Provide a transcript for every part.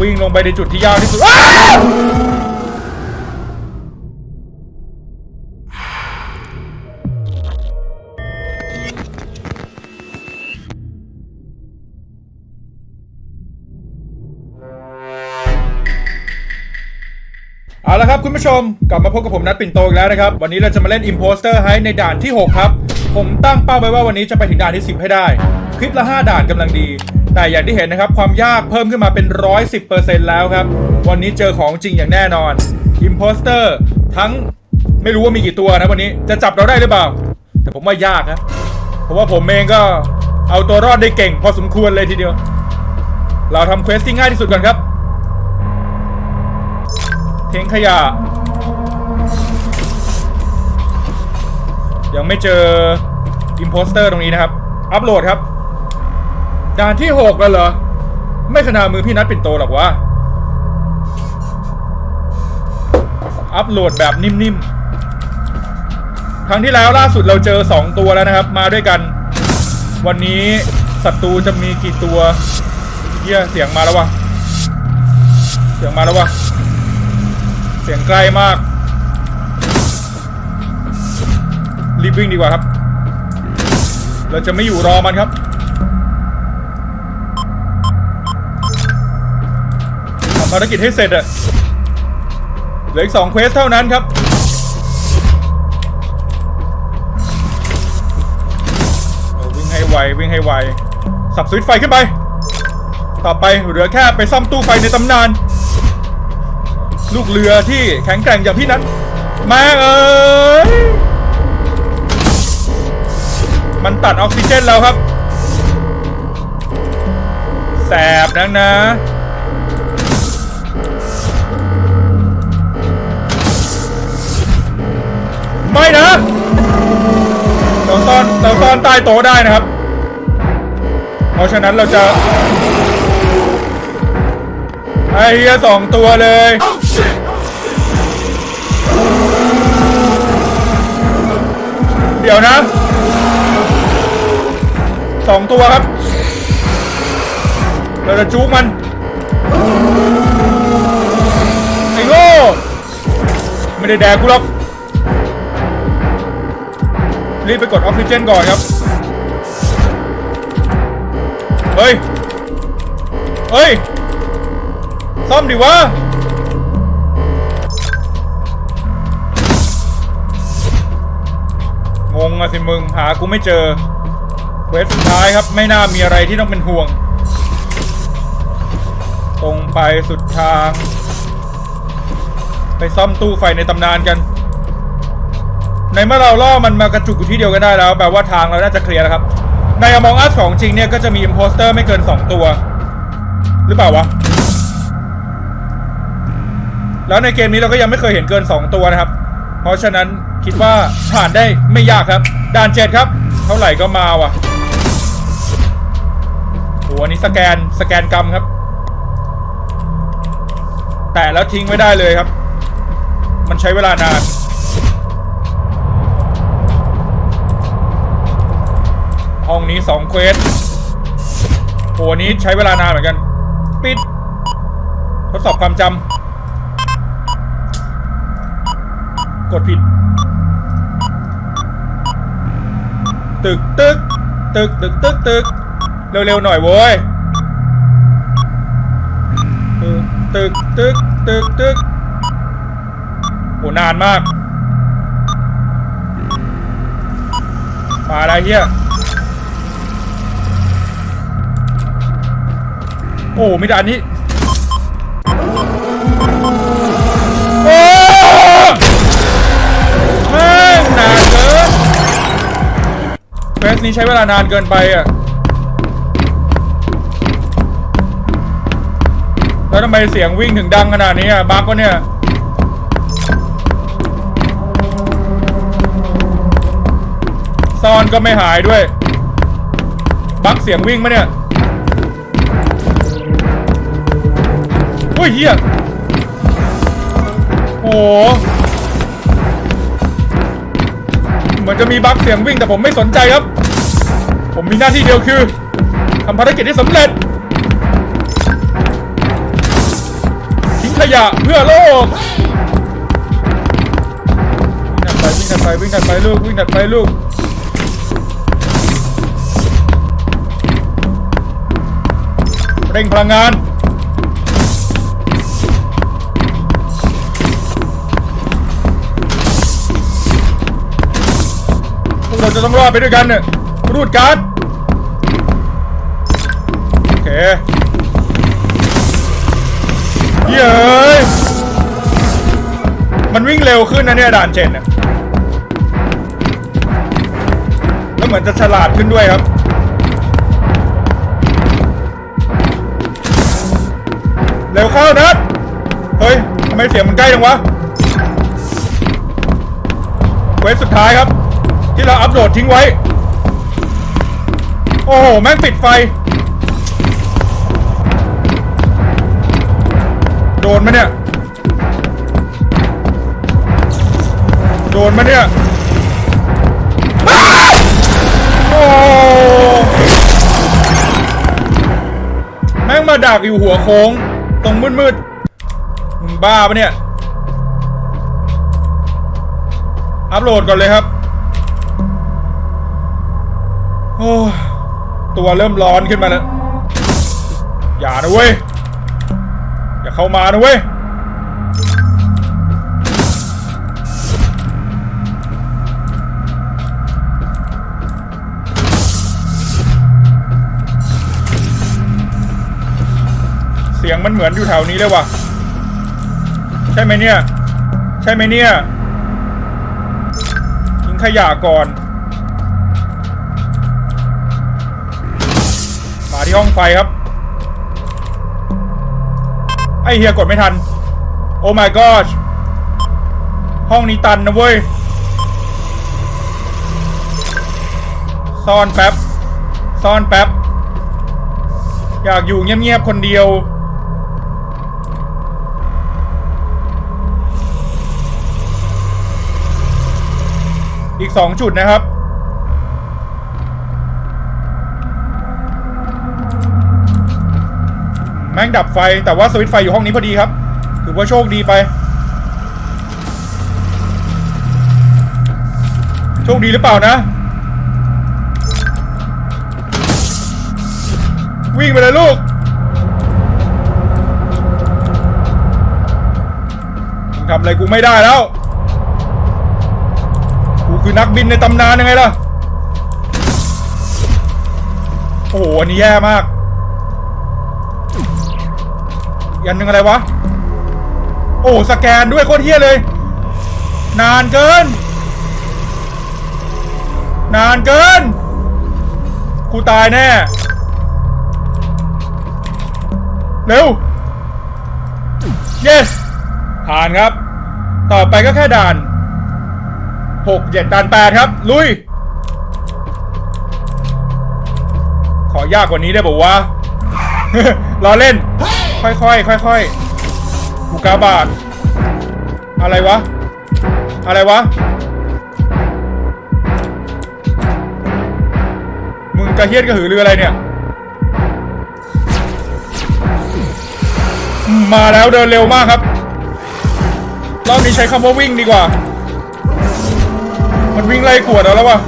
วิ่งลงไปในจุดที่ยาวที่สุดเอาละครับคุณผู้ชมกลับมาพบกับผมนัดปิ่นโตอีกแล้วนะครับ วันนี้เราจะมาเล่น Imposter Heist ในด่านที่ 6 ครับ ผมตั้งเป้าไว้ว่าวันนี้จะไปถึงด่านที่ 10 ให้ได้ คลิปละ 5 ด่านกำลังดี แต่อย่างที่เห็นนะครับ ความยากเพิ่มขึ้นมาเป็น 110%แล้วครับ วันนี้เจอของจริงอย่างแน่นอน Imposter ทั้งไม่รู้ว่ามีกี่ตัวนะวันนี้จะจับเราได้หรือเปล่า แต่ผมว่ายากนะเพราะว่าผมเองก็เอาตัวรอดได้เก่ง พอสมควรเลยทีเดียว เราทำเควสที่ง่ายที่สุดก่อนครับเทงขยะ ยังไม่เจออิมโพสเตอร์ตรงนี้นะครับ อัปโหลดครับ ด่านที่6แล้วเหรอ ไม่ขนาดมือพี่นัดปิ่นโตหรอกวะ อัปโหลดแบบนิ่มๆ ครั้งที่แล้วล่าสุดเราเจอ 2 ตัวแล้วนะครับ มาด้วยกัน วันนี้ศัตรูจะมีกี่ตัวเฮียเสียงมาแล้ววะ เสียงมาแล้ววะ เสียงใกล้มาก รีบวิ่งดีกว่าครับ เราจะไม่อยู่รอมันครับ ภารกิจให้เสร็จอะเหลืออีกสองเควสเท่านั้นครับ วิ่งให้ไววิ่งให้ไว สับสวิตไฟขึ้นไป ต่อไปเหลือแค่ไปซ่อมตู้ไฟในตำนาน ลูกเรือที่แข็งแกร่งอย่างพี่นั้นม่งเอ้ย มันตัดออกซิเจนแล้วครับ แสบนักนะ ไม่นะเราซ่อนเราซ่อนใต้โต๊ะได้นะครับ เพราะฉะนั้นเราจะไอ้เหี้ยสองตัวเลยเดี๋ยวนะสองตัวครับ เราจะจุกมันไอ้โง่ไม่ได้แดกกูหรอก รีบไปกดออกซิเจนก่อนครับ เฮ้ย เฮ้ย ซ่อมดิวะงงอะสิมึง หากูไม่เจอเวสสุดท้ายครับ ไม่น่ามีอะไรที่ต้องเป็นห่วง ตรงไปสุดทาง ไปซ่อมตู้ไฟในตำนานกัน ในเมื่อเราล่อมันมากระจุกอยู่ที่เดียวกันได้แล้วแปลว่าทางเราน่าจะเคลียร์แล้วครับ ในอมองอัสของจริงเนี่ยก็จะมีอิมโพสเตอร์ไม่เกิน 2 ตัว หรือเปล่าวะ แล้วในเกมนี้เราก็ยังไม่เคยเห็นเกิน 2 ตัวนะครับ เพราะฉะนั้นคิดว่าผ่านได้ไม่ยากครับ ด่านเจ็ดครับ เท่าไหร่ก็มาว่ะโหอันนี้สแกนสแกนกรรมครับ แต่แล้วทิ้งไม่ได้เลยครับ มันใช้เวลานาน ห้องนี้สองเควสโหอันนี้ใช้เวลานานเหมือนกัน ปิด ทดสอบความจำกดผิด ตึกตึกตึกตึกตึกตึกเร็วๆหน่อยโว้ยตึกตึกตึกตึกโหนานมาก มาอะไรเฮีย โอ้ไม่ได้อันนี้โอ้แม่งนานเกินเฟสนี้ใช้เวลานานเกินไปอะแล้วทำไมเสียงวิ่งถึงดังขนาดนี้อะบั๊กวะเนี่ยซ่อนก็ไม่หายด้วย บั๊กเสียงวิ่งมะเนี่ย โอ้ยเฮียโอ้โหเหมือนจะมีบั๊กเสียงวิ่งแต่ผมไม่สนใจครับ ผมมีหน้าที่เดียวคือทำภารกิจให้สำเร็จ ทิ้งขยะเพื่อโลกวิ่งถัดไปวิ่งถัดไปวิ่งถัดไปลูกวิ่งถัดไปลูกเร่งพลังงาน จะต้องรอดไปด้วยกันเนี่ยรูดการ์ดโอเคเย้ยมันวิ่งเร็วขึ้นนะเนี่ยด่านเจนเนี่ยแล้วเหมือนจะฉลาดขึ้นด้วยครับเร็วเข้านัดเฮ้ยทำไมเสียงมันใกล้จังวะเวฟสุดท้ายครับ ที่เราอัปโหลดทิ้งไว้ โอ้โห แม่งปิดไฟ โดนไหมเนี่ย โดนไหมเนี่ยอ้โอ้แม่งมาดักอยู่หัวโค้ง ตรงมืดๆมึงบ้าปะเนี่ย อัปโหลดก่อนเลยครับ ตัวเริ่มร้อนขึ้นมาแล้ว อย่านะเว้ย อย่าเข้ามานะเว้ย เสียงมันเหมือนอยู่แถวนี้เลยว่ะ ใช่ไหมเนี่ย ใช่ไหมเนี่ย ทิ้งขยะก่อน ช่องไฟครับ ไอเฮียกดไม่ทัน โอ้ my god ห้องนี้ตันนะเว้ย ซ่อนแป๊บ ซ่อนแป๊บ อยากอยู่เงียบๆคนเดียว อีกสองจุดนะครับ ม่งดับไฟ แต่ว่าสวิตช์ไฟอยู่ห้องนี้พอดีครับ ถือว่าโชคดีไป โชคดีหรือเปล่านะ วิ่งไปเลยลูกทำอะไรกูไม่ได้แล้ว กูคือนักบินในตำนานยังไงล่ะ โอ้โห อันนี้แย่มาก อันหนึ่งอะไรวะ โอ้สแกนด้วยโคตรเฮี้ยเลย นานเกิน นานเกิน กูตายแน่ เร็ว yes ผ่านครับ ต่อไปก็แค่ด่านหกเจ็ดด่านแปดครับ ลุย ขอยากกว่านี้ได้บอกว่า รอเล่น ค่อยๆค่อยๆอุกาบาตอะไรวะ อะไรวะ มึงกระเฮียนกระหือรืออะไรเนี่ยมมาแล้วเดินเร็วมากครับ รอบนี้ใช้คำว่าวิ่งดีกว่า มันวิ่งไล่กวดเราแล้ววะ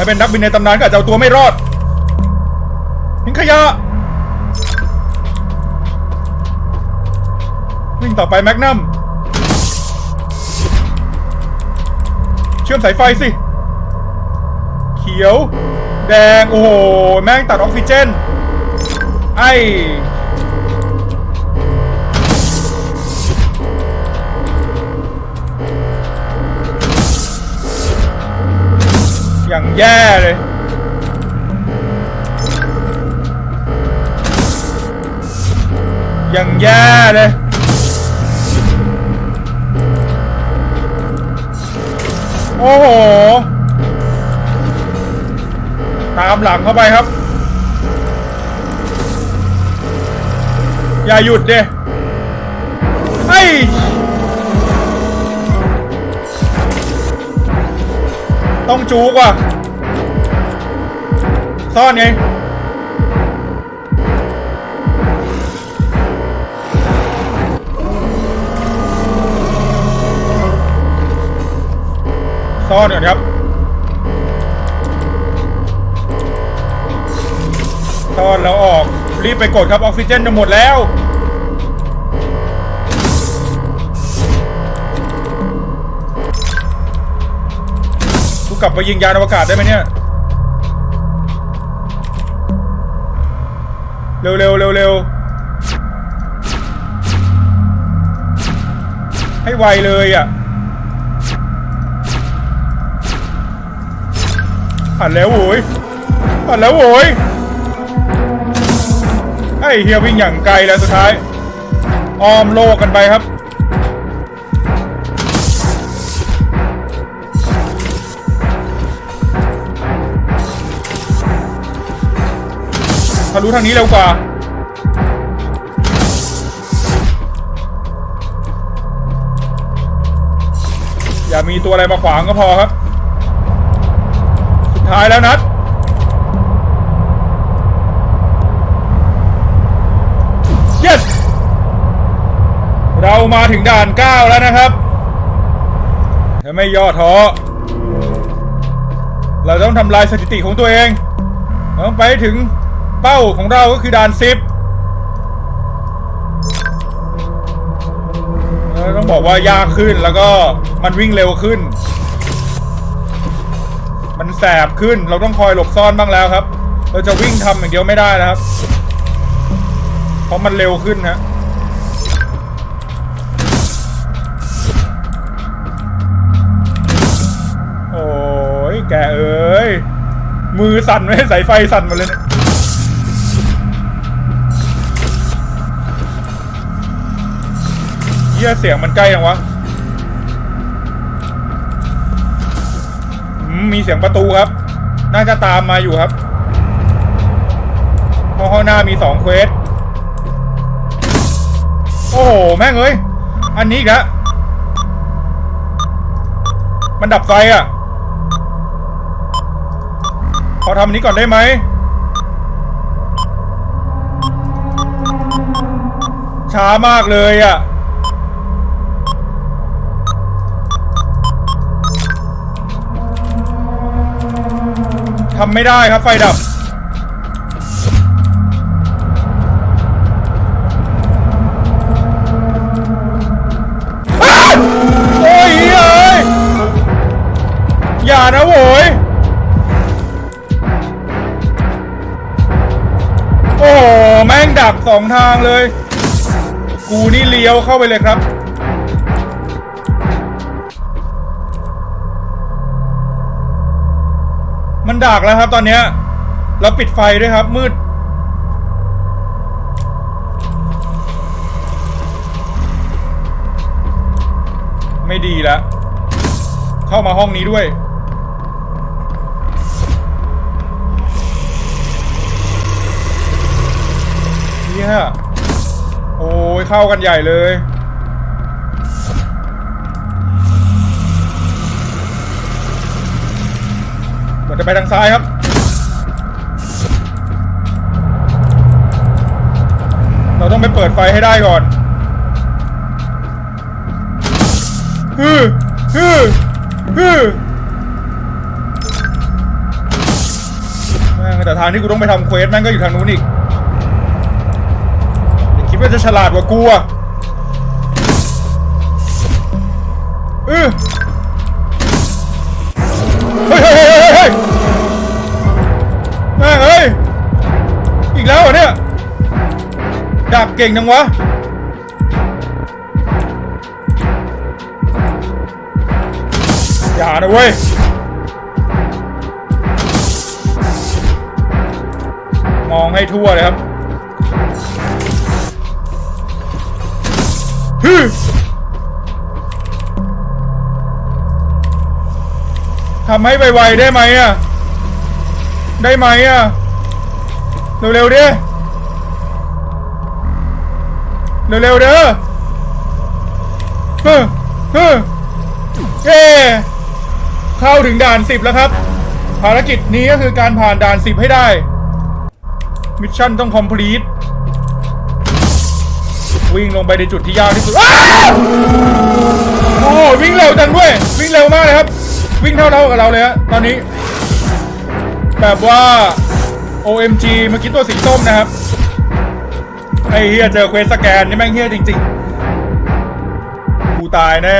ให้เป็นนักบินในตำนานก็อาจจะเอาตัวไม่รอดทิ้งขยะวิ่งต่อไปแมกนัมเชื่อมสายไฟสิ เขียว แดง โอ้โห แม่งตัดออกซิเจน ไอ อย่างแย่เลย อย่างแย่เลย โอ้โห ตามหลังเข้าไปครับ อย่าหยุดเด้ไอ้ ต้องจูกว่ะ ซ่อนไง ซ่อนก่อนครับ ซ่อนแล้วออก รีบไปกดครับ ออกซิเจนจะหมดแล้ว กลับไปยิงยานอวกาศได้ไหมเนี่ย เร็วเร็วเร็วเร็วให้ไวเลยอะผ่านแล้วโว้ยผ่านแล้วโว้ยไอ้เฮียวิ่งอย่างไกลแล้วสุดท้าย อ้อมโลกกันไปครับ ทะลุทางนี้เร็วกว่า อย่ามีตัวอะไรมาขวางก็พอครับ สุดท้ายแล้วนัด yes เรามาถึงด่าน 9 แล้วนะครับถ้าไม่ย่อท้อ เราต้องทำลายสถิติของตัวเอง ต้องไปถึง เป้าของเราก็คือด่านสิบต้องบอกว่ายากขึ้นแล้วก็มันวิ่งเร็วขึ้น มันแสบขึ้นเราต้องคอยหลบซ่อนบ้างแล้วครับ เราจะวิ่งทำอย่างเดียวไม่ได้นะครับ เพราะมันเร็วขึ้นฮะโอ้ยแกเอ้ยมือสั่นไม่ให้สายไฟสั่นหมาเลย เนี่ยเยี่ยเสียงมันใกล้ยังวะมีเสียงประตูครับ น่าจะตามมาอยู่ครับเพราะข้างหน้ามีสองเควส โอ้โห แม่งเอ้ย อันนี้อีกแล้วมันดับไฟอะ ขอทำอันนี้ก่อนได้ไหม ช้ามากเลยอะ ทำไม่ได้ครับไฟดับอ้าวโอ้ยเอ้ยอย่านะโว้ยโอ้แม่งดักสองทางเลย กูนี่เลี้ยวเข้าไปเลยครับ มันดักแล้วครับตอนเนี้ยแล้วปิดไฟด้วยครับ มืด ไม่ดีแล้ว เข้ามาห้องนี้ด้วยเฮียโอ้ยเข้ากันใหญ่เลย มันจะไปทางซ้ายครับเราต้องไปเปิดไฟให้ได้ก่อนฮึฮึฮึแม่งแต่ทางที่กูต้องไปทำเควสแม่งก็อยู่ทางนู้นอีกอย่าคิดว่าจะฉลาดกว่ากูอะ เก่งจังวะ อย่านะเว้ยมองให้ทั่วเลยครับฮึทำให้ไวๆได้ไหมอะ ได้ไหมอะ เร็วๆดิ เร็วๆเด้อเฮ้อเฮ้อเย้เข้าถึงด่าน10แล้วครับ ภารกิจนี้ก็คือการผ่านด่าน10ให้ได้ มิชชั่นต้องคอมพลีทวิ่งลงไปในจุดที่ยากที่สุดโอ้โหวิ่งเร็วจังด้วย วิ่งเร็วมากเลยครับ วิ่งเท่าเรากับเราเลยฮะตอนนี้ แบบว่า OMG เมื่อกี้ตัวสีส้มนะครับ ไอ้เฮียเจอเควสสแกนนี่แม่งเฮียจริงๆ กูตายแน่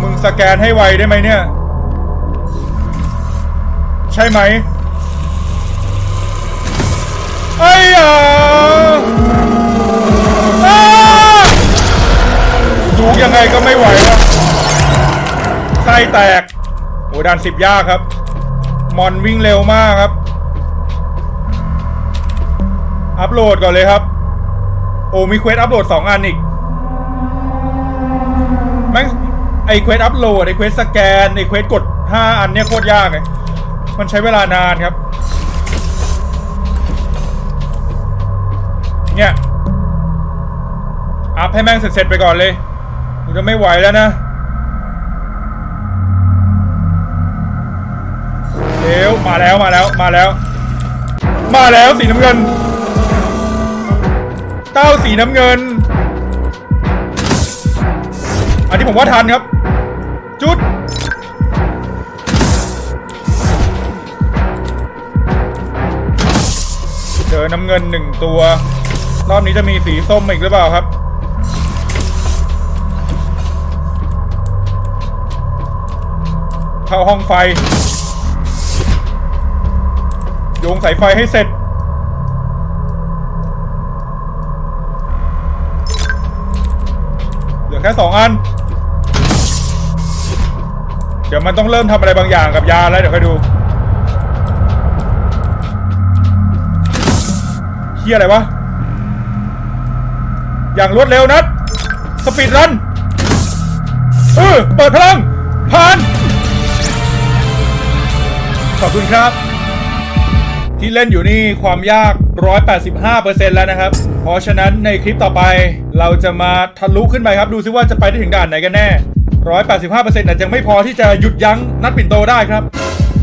มึงสแกนให้ไวได้ไหมเนี่ย ใช่ไหมไอ้ยาอ้าดูยังไงก็ไม่ไหวแล้วไส้แตก โอ้ดันสิบยากครับ มอนวิ่งเร็วมากครับ อัพโหลดก่อนเลยครับ โอ้มีเควสอัพโหลดสองอันอีกแม่งไอเควสอัพโหลดไอเควสสแกนไอเควสกด5อันเนี้ยโคตรยากเลยมันใช้เวลานานครับ เนี่ยอัพให้แม่งเสร็จๆไปก่อนเลยกูจะไม่ไหวแล้วนะเดี๋ยวมาแล้วมาแล้วมาแล้ว มาแล้วสีน้ำเงิน เต้าสีน้ำเงิน อันนี้ผมว่าทันครับ จุด เจอน้ำเงินหนึ่งตัว รอบนี้จะมีสีส้มอีกหรือเปล่าครับเข้าห้องไฟโยงสายไฟให้เสร็จ ค่สองอัน เดี๋ยวมันต้องเริ่มทำอะไรบางอย่างกับยาแล้วเดี๋ยวค่อยดูเฮียอะไรวะ อย่างรวดเร็วนัดสปีดรันเออเปิดพลัง ผ่าน ขอบคุณครับ ที่เล่นอยู่นี่ความยาก 185%แล้วนะครับ เพราะฉะนั้นในคลิปต่อไป เราจะมาทะลุขึ้นไปครับ ดูซิว่าจะไปได้ถึงด่านไหนกันแน่ร้อยแปดสิบห้าเปอาจจะไม่พอที่จะหยุดยั้งนัดปิ่นโตได้ครับ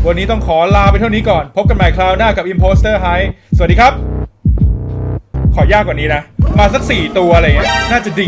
วันนี้ต้องขอลาไปเท่านี้ก่อน พบกันใหม่คราวหน้ากับ Imposter High สวัสดีครับ ขอยากกว่านี้นะ มาสักสี่ตัวอะไรเงี้ยน่าจะดี